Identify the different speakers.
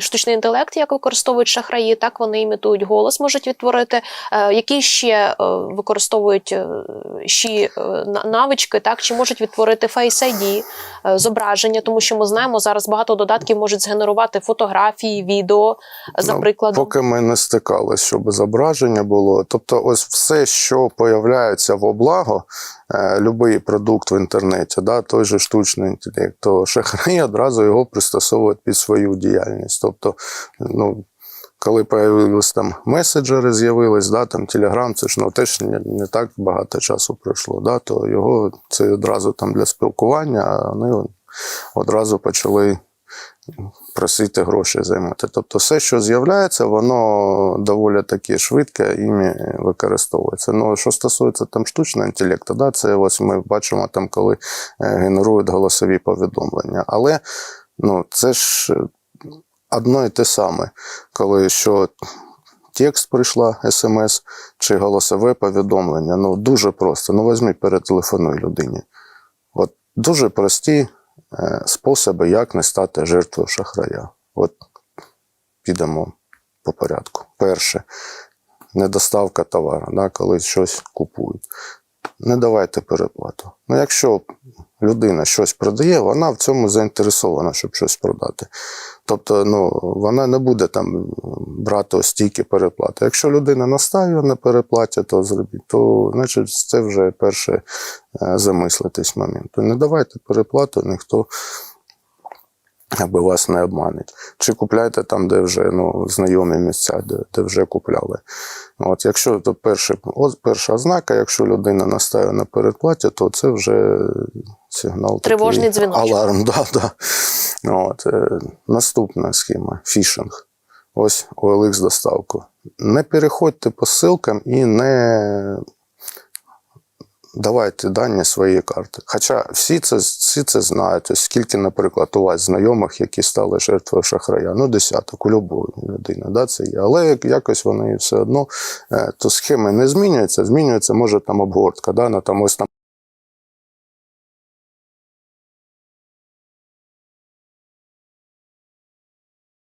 Speaker 1: штучний інтелект, як використовують шахраї, так вони імітують голос, можуть відтворити. Е, які ще е, використовують е, ще е, на- навички, так чи можуть відтворити Face ID, е, зображення, тому що ми знаємо, зараз багато додатків можуть згенерувати фотографії, відео, е, за
Speaker 2: Ну,
Speaker 1: прикладом.
Speaker 2: Поки ми не стикалися, щоб зображення було. Тобто, ось все, що появляється в облаго, е, будь-який продукт в інтернеті, да, той же штучний інтелект, то шахраї одразу його пристосовують під свою діяльність. Тобто, ну. Коли появились там меседжери, з'явились, да, там Телеграм, це ж ну, теж не, не так багато часу пройшло, да, то його це одразу там для спілкування, а вони одразу почали просити гроші займати. Тобто все, що з'являється, воно доволі таки швидко іми використовується. Ну, що стосується там штучного інтелекту, да, це ось ми бачимо там, коли е, генерують голосові повідомлення. Але ну, це ж одно і те саме, коли що. Текст прийшла, смс чи голосове повідомлення. Ну, дуже просто. Ну, візьми, перетелефонуй людині. От дуже прості способи, як не стати жертвою шахрая. От підемо по порядку. Перше, недоставка товару, да, коли щось купують. Не давайте переплату. Ну, якщо людина щось продає, вона в цьому заінтересована, щоб щось продати. Тобто, ну, вона не буде там брати ось стільки переплати. Якщо людина настаює на переплаті, то зробіть, то значить це вже перше е, замислитись момент. Не давайте переплату, ніхто аби вас не обмануть. Чи купляйте там, де вже ну, знайомі місця, де, де вже купляли. От, якщо то перше, от перша ознака, якщо людина настає на передплаті, то це вже сигнал.
Speaker 1: Тривожний
Speaker 2: такий,
Speaker 1: дзвіночок.
Speaker 2: Аларм, да, да. От, е, наступна схема фішинг. Ось OLX доставку. Не переходьте по ссылкам і не давайте дані своєї карти. Хоча всі це, всі це знають. Ось скільки, наприклад, у вас знайомих, які стали жертвою шахрая, ну, десяток у любої людини, да, це є. Але якось вони все одно, е, то схеми не змінюються, змінюється, може там обгортка, да, на там ось там